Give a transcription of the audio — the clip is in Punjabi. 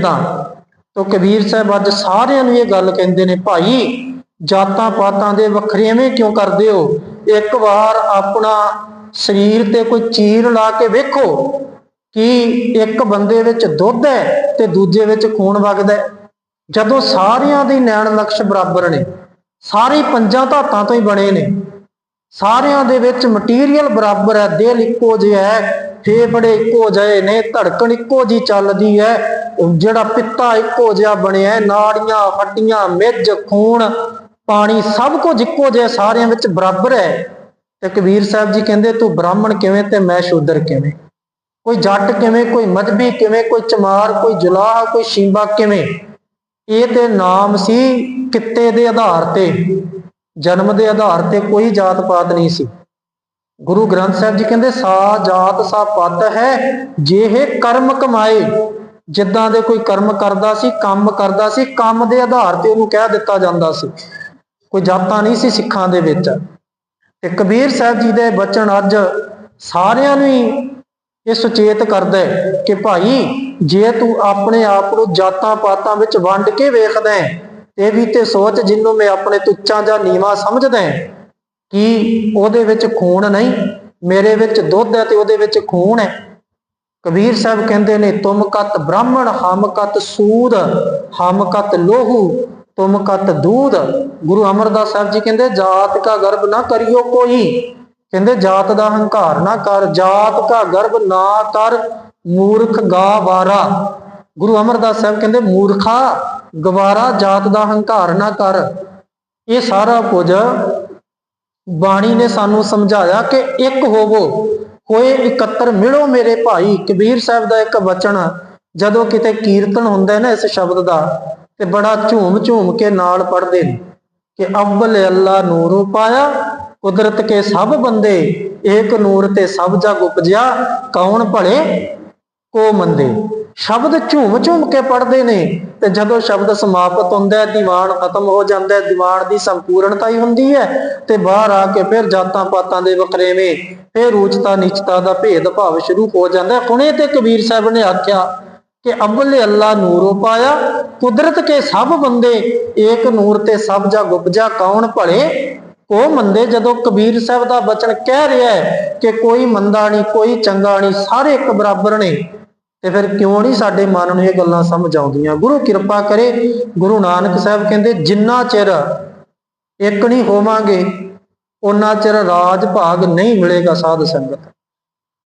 ਤਾਂ ਤੋ ਕਬੀਰ ਸਾਹਿਬ ਅੱਜ ਸਾਰਿਆਂ ਨੂੰ ਇਹ ਗੱਲ ਕਹਿੰਦੇ ਨੇ, ਭਾਈ, ਜਾਤਾਂ ਪਾਤਾਂ ਦੇ ਵੱਖਰੇਵੇਂ ਕਿਉਂ ਕਰਦੇ ਹੋ? ਇੱਕ ਵਾਰ ਆਪਣਾ ਸਰੀਰ ਤੇ ਕੋਈ ਚੀਰ ਲਾ ਕੇ ਵੇਖੋ ਕਿ ਇੱਕ ਬੰਦੇ ਵਿੱਚ ਦੁੱਧ ਹੈ ਤੇ ਦੂਜੇ ਵਿੱਚ ਖੂਨ ਵਗਦਾ ਹੈ। ਜਦੋਂ ਸਾਰਿਆਂ ਦੀ ਨੈਣ ਲਕਸ਼ ਬਰਾਬਰ ਨੇ, ਸਾਰੇ ਪੰਜਾਂ ਧਾਤਾਂ ਤੋਂ ਹੀ ਬਣੇ ਨੇ ਸਾਰਿਆਂ ਦੇ ਵਿੱਚ ਮਟੀਰੀਅਲ ਬਰਾਬਰ ਹੈ, ਦਿਲ ਇੱਕੋ ਜਿਹਾ ਹੈ, ਫੇਫੜੇ ਇੱਕੋ ਜਿਹੇ ਨੇ, ਧੜਕਣ ਇੱਕੋ ਜੀ ਚੱਲਦੀ ਹੈ ਜਿਹੜਾ ਪਿੱਤਾ ਇੱਕੋ ਜਿਹਾ ਬਣਿਆ ਹੈ ਨਾੜੀਆਂ, ਹੱਡੀਆਂ ਮਿੱਝ ਖੂਨ, ਪਾਣੀ ਸਭ ਕੁਝ ਇੱਕੋ ਜਿਹਾ ਸਾਰਿਆਂ ਵਿੱਚ ਬਰਾਬਰ ਹੈ। ਤੇ ਕਬੀਰ ਸਾਹਿਬ ਜੀ ਕਹਿੰਦੇ, ਤੂੰ ਬ੍ਰਾਹਮਣ ਕਿਵੇਂ ਤੇ ਮੈਂ ਸ਼ੂਦਰ ਕਿਵੇਂ? ਕੋਈ ਜੱਟ ਕਿਵੇਂ, ਕੋਈ ਮਜਬੀ ਕਿਵੇਂ, ਕੋਈ ਚਮਾਰ, ਕੋਈ ਜੁਲਾਹ, ਕੋਈ ਸ਼ੀਂਬਾ ਕਿਵੇਂ? ਇਹ ਤੇ ਨਾਮ ਸੀ ਕਿੱਤੇ ਦੇ ਆਧਾਰ ਤੇ। ਜਨਮ ਦੇ ਆਧਾਰ ਤੇ ਕੋਈ ਜਾਤ ਪਾਤ ਨਹੀਂ ਸੀ। ਗੁਰੂ ਗ੍ਰੰਥ ਸਾਹਿਬ ਜੀ ਕਹਿੰਦੇ, ਸਾ ਜਾਤ ਸਾ ਪਤ ਹੈ ਜਿਹੇ ਕਰਮ ਕਮਾਏ, ਜਿੱਦਾਂ ਦੇ ਕੋਈ ਕਰਮ ਕਰਦਾ ਸੀ, ਕੰਮ ਕਰਦਾ ਸੀ, ਕੰਮ ਦੇ ਆਧਾਰ ਤੇ ਉਹਨੂੰ ਕਹਿ ਦਿੱਤਾ ਜਾਂਦਾ ਸੀ। ਕੋਈ ਜਾਤਾਂ ਨਹੀਂ ਸੀ ਸਿੱਖਾਂ ਦੇ ਵਿੱਚ। ਤੇ ਕਬੀਰ ਸਾਹਿਬ ਜੀ ਦੇ ਬਚਨ ਅੱਜ ਸਾਰਿਆਂ ਨੂੰ ਹੀ ਇਹ ਸੁਚੇਤ ਕਰਦਾ ਹੈ ਕਿ ਭਾਈ, ਜੇ ਤੂੰ ਆਪਣੇ ਆਪ ਨੂੰ ਜਾਤਾਂ ਪਾਤਾਂ ਵਿੱਚ ਵੰਡ ਕੇ ਵੇਖਦਾ ਹੈ ਇਹ ਵੀ ਤੇ ਸੋਚ ਜਿੰਨੂੰ ਮੈਂ ਆਪਣੇ ਤੁੱਚਾਂ ਜਾਂ ਨੀਵਾ ਸਮਝਦਾ ਹਾਂ ਕਿ ਉਹਦੇ ਵਿੱਚ ਖੂਨ ਨਹੀਂ, ਮੇਰੇ ਵਿੱਚ ਦੁੱਧ ਹੈ ਤੇ ਉਹਦੇ ਵਿੱਚ ਖੂਨ ਹੈ। ਕਬੀਰ ਸਾਹਿਬ ਕਹਿੰਦੇ ਨੇ, ਤੁਮ ਕਤ ਬ੍ਰਾਹਮਣ, ਹਮ ਕਤ ਸੂਦ, ਹਮ ਕਤ ਲੋਹੂ, ਤੁਮ ਕਤ ਦੂਧ। ਗੁਰੂ ਅਮਰਦਾਸ ਸਾਹਿਬ ਜੀ ਕਹਿੰਦੇ, ਜਾਤ ਕਾ ਗਰਭ ਨਾ ਕਰਿਓ ਕੋਈ। ਕਹਿੰਦੇ, ਜਾਤ ਦਾ ਹੰਕਾਰ ਨਾ ਕਰ, ਜਾਤ ਕਾ ਗਰਭ ਨਾ ਕਰ, ਮੂਰਖ ਗਾ ਗੁਰੂ ਅਮਰਦਾਸ ਸਾਹਿਬ ਕਹਿੰਦੇ, ਮੂਰਖਾ ਗਵਾਰਾ ਜਾਤ ਦਾ ਹੰਕਾਰ ਨਾ ਕਰ। ਇਹ ਸਾਰਾ ਕੁਝ ਬਾਣੀ ਨੇ ਸਾਨੂੰ ਸਮਝਾਇਆ ਕਿ ਇੱਕ ਹੋਵੋ, ਹੋਏ ਇਕੱਤਰ ਮਿਲੋ ਮੇਰੇ ਭਾਈ। ਕਬੀਰ ਸਾਹਿਬ ਦਾ ਇੱਕ ਵਚਨ, ਜਦੋਂ ਕਿਤੇ ਕੀਰਤਨ ਹੁੰਦਾ ਹੈ ਨਾ ਇਸ ਸ਼ਬਦ ਦਾ, ਤੇ ਬੜਾ ਝੂਮ ਝੂਮ ਕੇ ਨਾਲ ਪੜਦੇ ਨੇ ਕਿ ਅਵਲ ਅੱਲਾ ਨੂਰ ਪਾਇਆ, ਕੁਦਰਤ ਕੇ ਸਭ ਬੰਦੇ, ਏਕ ਨੂਰ ਤੇ ਸਭ ਜਗ ਉਪਜਿਆ, ਕੌਣ ਭਲੇ, ਕੋ ਮੰਦੇ। ਸ਼ਬਦ ਝੂਮ ਝੂਮ ਕੇ ਪੜਦੇ ਨੇ ਤੇ ਜਦੋਂ ਸ਼ਬਦ ਸਮਾਪਤ ਹੁੰਦਾ ਹੈ, ਦੀਵਾਨ ਖਤਮ ਹੋ ਜਾਂਦਾ ਹੈ, ਦੀਵਾਨ ਦੀ ਸੰਪੂਰਨਤਾ ਹੀ ਹੁੰਦੀ ਹੈ ਤੇ ਬਾਹਰ ਆ ਕੇ ਫਿਰ ਜਾਤਾਂ ਪਾਤਾਂ ਦੇ ਵਖਰੇਵੇਂ ਫਿਰ ਉੱਚਤਾ ਨੀਚਤਾ ਦਾ ਭੇਦ ਭਾਵ ਸ਼ੁਰੂ ਹੋ ਜਾਂਦਾ ਹੈ। ਹੁਣੇ ਤੇ ਕਬੀਰ ਸਾਹਿਬ ਨੇ ਆਖਿਆ ਕਿ ਅਬਲੇ ਅੱਲਾ ਨੂਰੋ ਪਾਇਆ, ਕੁਦਰਤ ਕੇ ਸਭ ਬੰਦੇ ਏਕ ਨੂਰ ਤੇ ਸਭ ਜਗ ਉਪਜਾ ਕੌਣ ਭਲੇ? ਉਹ ਮੰਦੇ ਜਦੋਂ ਕਬੀਰ ਸਾਹਿਬ ਦਾ ਬਚਨ ਕਹਿ ਰਿਹਾ ਹੈ ਕਿ ਕੋਈ ਮੰਦਾ ਨਹੀਂ, ਕੋਈ ਚੰਗਾ ਨਹੀਂ, ਸਾਰੇ ਇੱਕ ਬਰਾਬਰ ਨੇ। ਤੇ ਫਿਰ ਕਿਉਂ ਨਹੀਂ ਸਾਡੇ ਮਨ ਨੂੰ ਇਹ ਗੱਲਾਂ ਸਮਝ ਆਉਂਦੀਆਂ? ਗੁਰੂ ਕਿਰਪਾ ਕਰੇ, ਗੁਰੂ ਨਾਨਕ ਸਾਹਿਬ ਕਹਿੰਦੇ, ਜਿੰਨਾ ਚਿਰ ਇੱਕ ਨਹੀਂ ਹੋਵਾਂਗੇ ਉਹਨਾਂ ਚਿਰ ਰਾਜ ਭਾਗ ਨਹੀਂ ਮਿਲੇਗਾ ਸਾਧ ਸੰਗਤ।